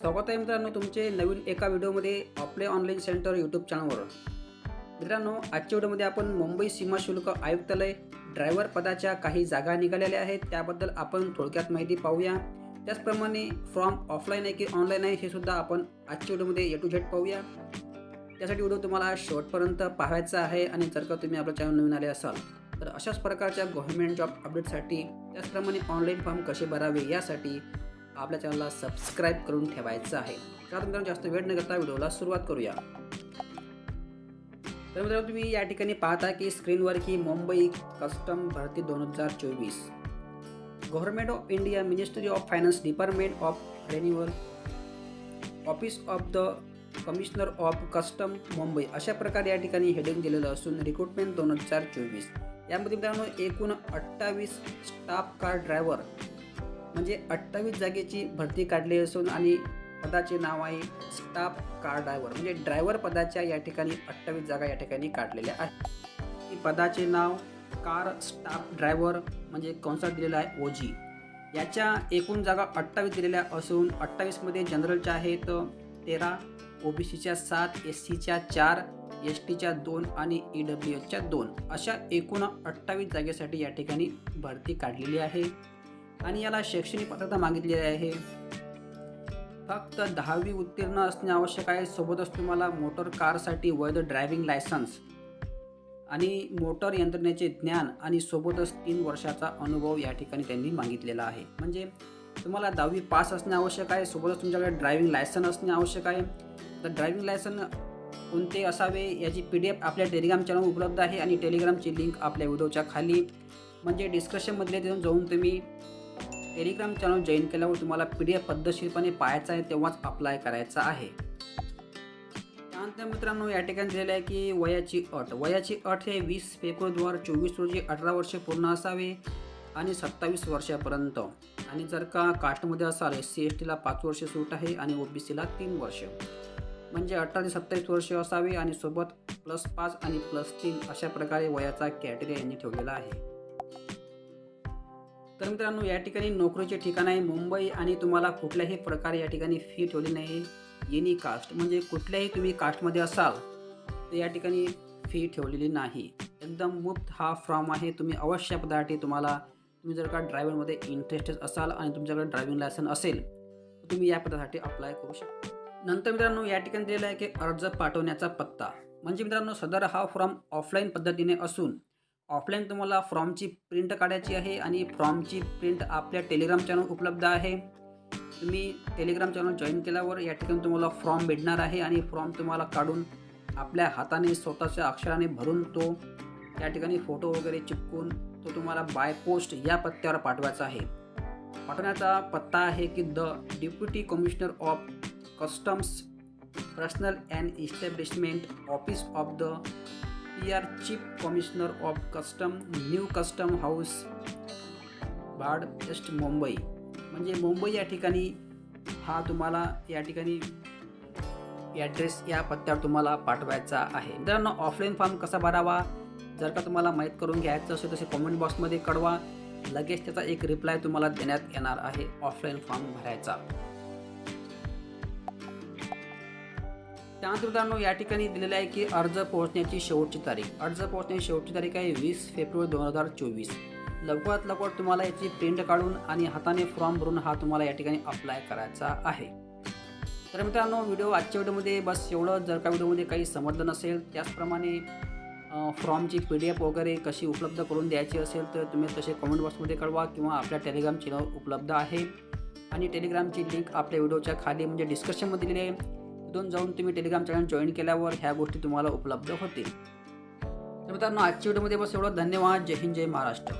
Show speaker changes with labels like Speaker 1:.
Speaker 1: स्वागत आहे मित्रांनो तुमचे नवीन एका व्हिडिओमध्ये आपले ऑनलाईन सेंटर यूट्यूब चॅनलवर मित्रांनो आजच्या व्हिडिओमध्ये आपण मुंबई सीमा शुल्क आयुक्तालय ड्रायव्हर पदाच्या काही जागा निघालेल्या आहेत त्याबद्दल आपण थोडक्यात माहिती पाहूया. त्याचप्रमाणे फॉर्म ऑफलाईन आहे की ऑनलाईन आहे हे सुद्धा आपण आजच्या व्हिडिओमध्ये ए टू झेड पाहूया. त्यासाठी व्हिडिओ तुम्हाला शेवटपर्यंत पाहायचा आहे आणि जर का तुम्ही आपलं चॅनल नवीन आले असाल तर अशाच प्रकारच्या गव्हर्नमेंट जॉब अपडेटसाठी त्याचप्रमाणे ऑनलाईन फॉर्म कसे भरावे यासाठी आपल्या चॅनलला सबस्क्राईब करून ठेवायचं आहे. तर मित्रांनो जास्त वेळ न करता व्हिडिओला सुरुवात करूया. तर मित्रांनो तुम्ही या ठिकाणी पाहता की स्क्रीनवर की मुंबई कस्टम भरती दोन हजार चोवीस. Government of India ministry of finance department of revenue office of the commissioner of custom Mumbai अशा प्रकारे या ठिकाणी हेडिंग दिलेलं असून रिक्रुटमेंट दोन हजार चोवीस. यामध्ये मित्रांनो एकूण अठ्ठावीस स्टाफ कार ड्रायव्हर म्हणजे अठ्ठावीस जागेची भरती काढली असून आणि पदाचे नाव आहे स्टाफ कार ड्रायव्हर. म्हणजे ड्रायव्हर पदाच्या या ठिकाणी अठ्ठावीस जागा या ठिकाणी काढलेल्या आहेत. पदाचे नाव कार स्टाफ ड्रायव्हर म्हणजे कंसात दिलेला आहे ओजी. याच्या एकूण जागा अठ्ठावीस दिलेल्या असून अठ्ठावीसमध्ये जनरलच्या आहेत तेरा ओ बी सीच्या सात एस सीच्या चार एस टीच्या दोन आणि ई डब्ल्यू एचच्या दोन. अशा एकूण अठ्ठावीस जागेसाठी या ठिकाणी भरती काढलेली आहे. आणि याला शैक्षणिक पात्रता मागितलेली आहे. फक्त दहावी उत्तीर्ण असणे आवश्यक आहे. सोबतच तुम्हाला मोटर कारसाठी वैध ड्रायव्हिंग लायसन्स आणि मोटर यंत्रणेचे ज्ञान आणि सोबतच तीन वर्षाचा अनुभव या ठिकाणी त्यांनी मागितलेला आहे. म्हणजे तुम्हाला दहावी पास असणे आवश्यक आहे. सोबतच तुमच्याकडे ड्रायव्हिंग लायसन असणे आवश्यक आहे. तर ड्रायव्हिंग लायसन कोणते असावे याची पी डी एफ आपल्या टेलिग्राम चॅनल उपलब्ध आहे आणि टेलिग्रामची लिंक आपल्या व्हिडिओच्या खाली. म्हणजे डिस्क्रिप्शनमधले तिथून जाऊन तुम्ही टेलिग्राम चॅनल जॉईन केल्यावर तुम्हाला पी डी एफ पद्धतशीरपणे पाहायचा आहे तेव्हाच अप्लाय करायचा आहे. त्यानंतर मित्रांनो या ठिकाणी दिलेलं आहे की वयाची अट. वयाची अट हे वीस फेब्रुवारी दोन हजार चोवीस रोजी अठरा वर्षे पूर्ण असावे आणि सत्तावीस वर्षापर्यंत. आणि जर का कास्टमध्ये असाल एस सी एस टीला पाच वर्ष सूट आहे आणि ओ बी सीला तीन वर्ष. म्हणजे अठरा ते सत्तावीस वर्ष असावे आणि सोबत प्लस पाच आणि प्लस तीन अशा प्रकारे वयाचा कॅटेरिया यांनी ठेवलेला आहे. तर मित्रांनो या ठिकाणी नोकरीचे ठिकाण आहे मुंबई आणि तुम्हाला कुठल्याही प्रकारे या ठिकाणी फी ठेवली नाही एनी कास्ट म्हणजे कुठल्याही तुम्ही कास्टमध्ये असाल तर या ठिकाणी फी ठेवलेली नाही. एकदम मुफ्त हा फॉर्म आहे. तुम्ही अवश्य पदासाठी तुम्हाला तुम्ही जर का ड्रायव्हरमध्ये इंटरेस्टेड असाल आणि तुमच्याकडे ड्रायव्हिंग लायसन असेल तर तुम्ही या पदासाठी अप्लाय करू शकता. नंतर मित्रांनो या ठिकाणी दिलेलं आहे की अर्ज पाठवण्याचा पत्ता. म्हणजे मित्रांनो सदर हा फॉर्म ऑफलाईन पद्धतीने असून ऑफलाईन तुम्हाला फॉर्मची प्रिंट काढायची आहे आणि फॉर्मची प्रिंट आपल्या टेलिग्राम चॅनल उपलब्ध आहे. तुम्ही टेलिग्राम चॅनल जॉईन केल्यावर या ठिकाणी तुम्हाला फॉर्म भेटणार आहे आणि फॉर्म तुम्हाला काढून आपल्या हाताने स्वतःच्या अक्षराने भरून तो या ठिकाणी फोटो वगैरे चिपकून तो तुम्हाला बाय पोस्ट या पत्त्यावर पाठवायचा आहे. पाठवण्याचा पत्ता आहे की the deputy commissioner of customs personnel and establishment office of the P R chief commissioner of custom new custom house बाड वेस्ट मुंबई म्हणजे मुंबई या ठिकाणी हा तुम्हाला या ठिकाणी ॲड्रेस या पत्त्यावर तुम्हाला पाठवायचा आहे. मित्रांनो ऑफलाईन फॉर्म कसा भरावा? जर का तुम्हाला माहीत करून घ्यायचं असेल तसे कॉमेंट बॉक्समध्ये कळवा. लगेच त्याचा एक रिप्लाय तुम्हाला देण्यात येणार आहे ऑफलाईन फॉर्म भरायचा. त्यानंतर मित्रांनो या ठिकाणी दिलेलं आहे की अर्ज पोहोचण्याची शेवटची तारीख. अर्ज पोहोचण्याची शेवटची तारीख आहे वीस फेब्रुवारी दोन हजार चोवीस. लवकरात लवकर तुम्हाला याची प्रिंट काढून आणि हाताने फॉर्म भरून हा तुम्हाला या ठिकाणी अप्लाय करायचा आहे. तर मित्रांनो व्हिडिओ आजच्या व्हिडिओमध्ये बस एवढं जर का व्हिडिओमध्ये काही समजलं नसेल त्याचप्रमाणे फॉर्मची पी डी एफ वगैरे कशी उपलब्ध करून द्यायची असेल तर तुम्ही तसे कमेंट बॉक्समध्ये कळवा किंवा आपल्या टेलिग्राम चॅनल उपलब्ध आहे. आणि टेलिग्रामची लिंक आपल्या व्हिडिओच्या खाली म्हणजे डिस्क्रिप्शनमध्ये दिली आहे. तिथून जाऊन तुम्ही टेलिग्राम चॅनल जॉईन केल्यावर ह्या गोष्टी तुम्हाला उपलब्ध होतील. तर मित्रांनो आजच्या व्हिडिओमध्ये बस एवढं. धन्यवाद. जय हिंद जय महाराष्ट्र.